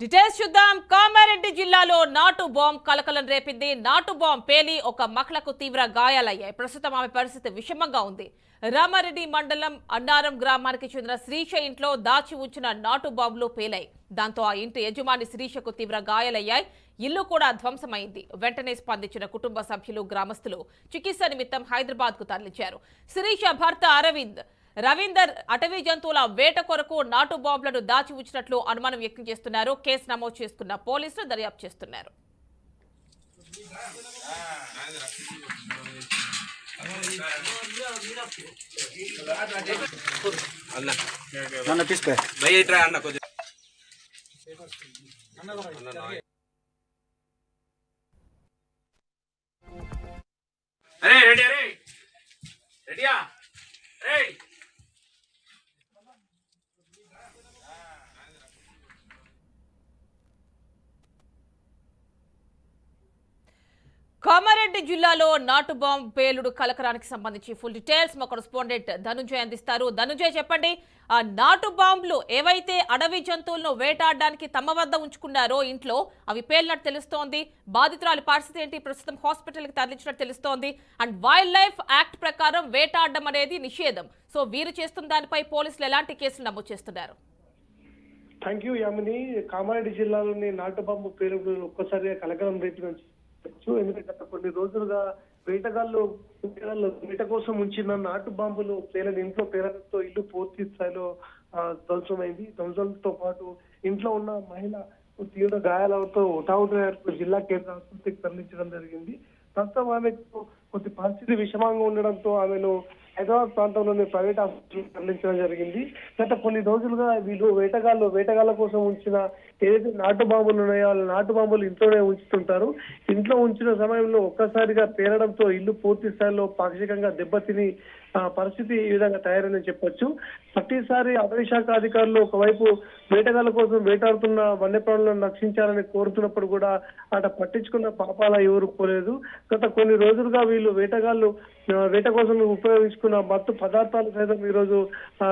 Details చూద్దాం. కామారెడ్డి జిల్లాలో నాటు బాంబ్ కలకలం రేపింది. నాటు బాంబ్ పేలి ఒక మహిళకు తీవ్ర గాయాలయ్యాయి. ప్రస్తుతం ఆమె పరిస్థితి విషమంగా ఉంది. రామారెడ్డి మండలం అన్నారం గ్రామానికి చెందిన శ్రీష ఇంట్లో దాచి ఉంచిన నాటు బాంబులు పేలాయి. దాంతో ఆ ఇంటి యజమాని శ్రీషకు తీవ్ర గాయాలయ్యాయి. ఇల్లు కూడా ధ్వంసమైంది. వెంటనే స్పందించిన కుటుంబ సభ్యులు గ్రామస్తులు చికిత్స నిమిత్తం హైదరాబాద్కు తరలించారు. శ్రీష భర్త అరవింద్ రవీందర్ అటవీ జంతువుల వేట కొరకు నాటు బాంబులను దాచి ఉంచినట్లు అనుమానం వ్యక్తం చేస్తున్నారు కేసు నమోదు చేసుకున్న పోలీసులు దర్యాప్తు చేస్తున్నారు అన్న తీసుకో అన్న కొంచెం కామారెడ్డి జిల్లాలో నాటు బాంబ్ పేలుడు కలకరానికి సంబంధించి ఫుల్ డీటెయిల్స్ మా కరెస్పాండెంట్ ధనుంజయ్ అందిస్తారు. ధనుంజయ్ చెప్పండి ఆ నాటు బాంబులు ఏవైతే అడవి జంతువులను వేటాడడానికి తమ వద్ద ఉంచుకున్నారో ఇంట్లో అవి పేలినట్టు తెలుస్తోంది. బాధితురాలి పరిస్థితి ఏంటి? ప్రస్తుతం హాస్పిటల్కి తరలించినట్టు తెలుస్తోంది. అండ్ వైల్డ్ లైఫ్ యాక్ట్ ప్రకారం వేటాడడం అనేది నిషేధం. సో వీరు చేస్తున్న దానిపై పోలీసులు ఎలాంటి కేసులు నమోదు చేస్తున్నారు? థ్యాంక్ యూ యామిని కామారెడ్డి జిల్లాలోని నాటు బాంబు పేలుడు ఒక్కసారిగా కలకలం రేటు చెప్పచ్చు ఎందుకంటే కొన్ని రోజులుగా వేటగాళ్ళు వేటగాళ్ళు వేట కోసం ఉంచిన నాటు బాంబులు పేలని ఇంట్లో పేలడంతో ఇల్లు పూర్తి స్థాయిలో ధ్వంసమైంది. ధ్వంసంతో పాటు ఇంట్లో ఉన్న మహిళ తీవ్ర గాయాలతో ఉటావుట జిల్లా కేంద్ర ఆసుపత్రికి తరలించడం జరిగింది. ప్రస్తుతం ఆమెకు కొద్ది పరిస్థితి విషమంగా ఉండడంతో ఆమెను హైదరాబాద్ ప్రాంతంలోని ప్రైవేట్ హాస్పిటల్ తరలించడం జరిగింది. గత కొన్ని రోజులుగా వీళ్ళు వేటగాళ్ళు వేటగాళ్ళ కోసం ఉంచిన ఏదైతే నాటు బాంబులు ఉన్నాయో వాళ్ళ నాటు బాంబులు ఇంట్లోనే ఉంచుతుంటారు. ఇంట్లో ఉంచిన సమయంలో ఒక్కసారిగా పేరడంతో ఇల్లు పూర్తి స్థాయిలో పాక్షికంగా దెబ్బతిని పరిస్థితి ఈ విధంగా తయారైందని చెప్పొచ్చు. ప్రతిసారి అటవీ శాఖ అధికారులు ఒకవైపు వేటగాళ్ళ కోసం వేటాడుతున్న వన్యప్రాణులను రక్షించాలని కోరుతున్నప్పుడు కూడా అట పట్టించుకున్న పాపాల ఎవరు పోలేదు గత కొన్ని రోజులుగా వీళ్ళు వేటగాళ్ళు వేట కోసం ఉపయోగించుకున్న మత్తు పదార్థాలు సైతం ఈ రోజు ఆ,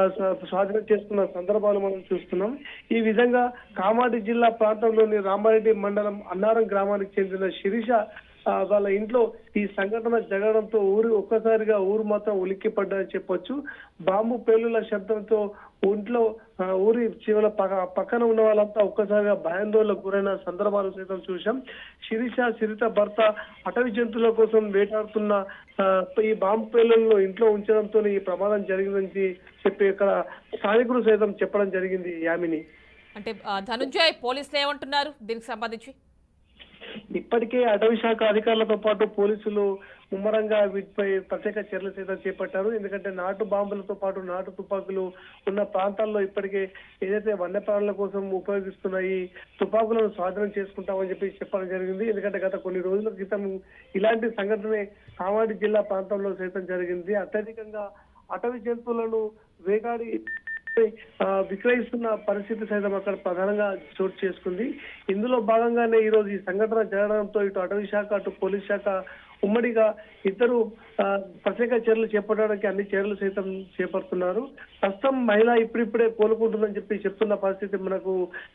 స్వాధీనం చేసుకున్న సందర్భాలు మనం చూస్తున్నాం. ఈ విధంగా కామారెడ్డి జిల్లా ప్రాంతంలోని రామారెడ్డి మండలం అన్నారం గ్రామానికి చెందిన శిరీష వాళ్ళ ఇంట్లో ఈ సంఘటన జరగడంతో ఊరు ఒక్కసారిగా ఊరు మాత్రం ఉలిక్కి పడ్డదని చెప్పొచ్చు. బాంబు పేలుల శబ్దంతో ఇంట్లో ఊరి చివర పక్కన ఉన్న వాళ్ళంతా ఒక్కసారిగా భయాందోళనకు గురైన సందర్భాలు సైతం చూశాం. శిరీష సిరిత భర్త అటవీ జంతువుల కోసం వేటాడుతున్న ఈ బాంబు పేలులను ఇంట్లో ఉంచడంతో ఈ ప్రమాదం జరిగిందని చెప్పి ఇక్కడ స్థానికులు సైతం చెప్పడం జరిగింది యామిని. అంటే ధనుంజయ్ పోలీసులు ఏమంటున్నారు? దీనికి సంబంధించి. ఇప్పటికే అటవీ శాఖ అధికారులతో పాటు పోలీసులు ముమ్మరంగా వీటిపై ప్రత్యేక చర్యలు సైతం చేపట్టారు. ఎందుకంటే నాటు బాంబులతో పాటు నాటు తుపాకులు ఉన్న ప్రాంతాల్లో ఇప్పటికే ఏదైతే వన్యప్రాణుల కోసం ఉపయోగిస్తున్న ఈ తుపాకులను స్వాధీనం చేసుకుంటామని చెప్పి చెప్పడం జరిగింది. ఎందుకంటే గత కొన్ని రోజుల క్రితం ఇలాంటి సంఘటనే కామారెడ్డి జిల్లా ప్రాంతంలో సైతం జరిగింది. అత్యధికంగా అటవీ జంతువులను వేగాడి విక్రయిస్తున్న పరిస్థితి సైతం అక్కడ ప్రధానంగా చోటు చేసుకుంది. ఇందులో భాగంగానే ఈ రోజు ఈ సంఘటన జరగడంతో ఇటు అటవీ శాఖ అటు పోలీస్ శాఖ ఉమ్మడిగా ఇద్దరు ప్రత్యేక చర్యలు చేపట్టడానికి అన్ని చర్యలు సైతం చేపడుతున్నారు. ప్రస్తుతం మహిళ ఇప్పుడిప్పుడే కోలుకుంటుందని చెప్పి చెప్తున్న పరిస్థితి మనకు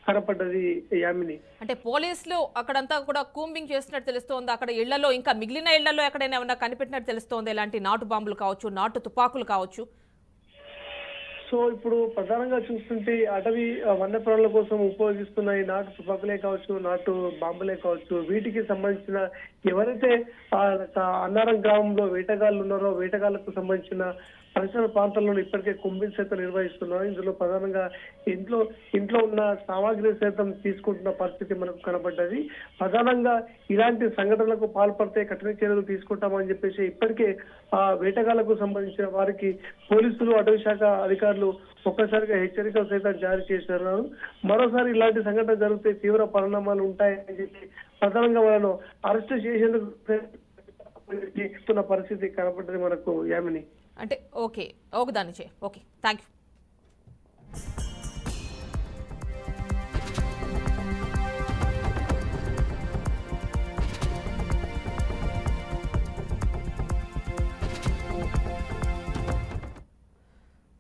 కనపడ్డది యామిని. అంటే పోలీసులు అక్కడంతా కూడా కూంబింగ్ చేస్తున్నట్టు తెలుస్తోంది. అక్కడ ఇళ్ళలో ఇంకా మిగిలిన ఇళ్ళలో ఎక్కడైనా ఏమన్నా కనిపెట్టినట్టు తెలుస్తోంది. ఇలాంటి నాటు బాంబులు కావచ్చు నాటు తుపాకులు కావచ్చు. సో ఇప్పుడు ప్రధానంగా చూస్తుంటే అటవీ ఆ, వన్యప్రాణుల కోసం ఉపయోగిస్తున్న ఈ నాటు తుపాకులే కావచ్చు నాటు బాంబులే కావచ్చు వీటికి సంబంధించిన ఎవరైతే ఆ, అన్నారం గ్రామంలో వేటగాళ్ళు ఉన్నారో వేటగాళ్ళకు సంబంధించిన పరిసర ప్రాంతాల్లో ఇప్పటికే కుంభీ సైతం నిర్వహిస్తున్నారు. ఇందులో ప్రధానంగా ఇంట్లో ఇంట్లో ఉన్న సామాగ్రి సైతం తీసుకుంటున్న పరిస్థితి మనకు కనబడ్డది. ప్రధానంగా ఇలాంటి సంఘటనలకు పాల్పడితే కఠిన చర్యలు తీసుకుంటామని చెప్పేసి ఇప్పటికే ఆ వేటగాళ్ళకు సంబంధించిన వారికి పోలీసులు అటవీ శాఖ అధికారులు ఒక్కసారిగా హెచ్చరికలు సైతం జారీ చేశారు మరోసారి ఇలాంటి సంఘటన జరిగితే తీవ్ర పరిణామాలు ఉంటాయని చెప్పి ప్రధానంగా వాళ్ళను అరెస్ట్ చేసేందుకు చేస్తున్న పరిస్థితి కనబడ్డది మనకు యామిని. అంటే ఓకే. ఓకే దాని ఓకే. Thank you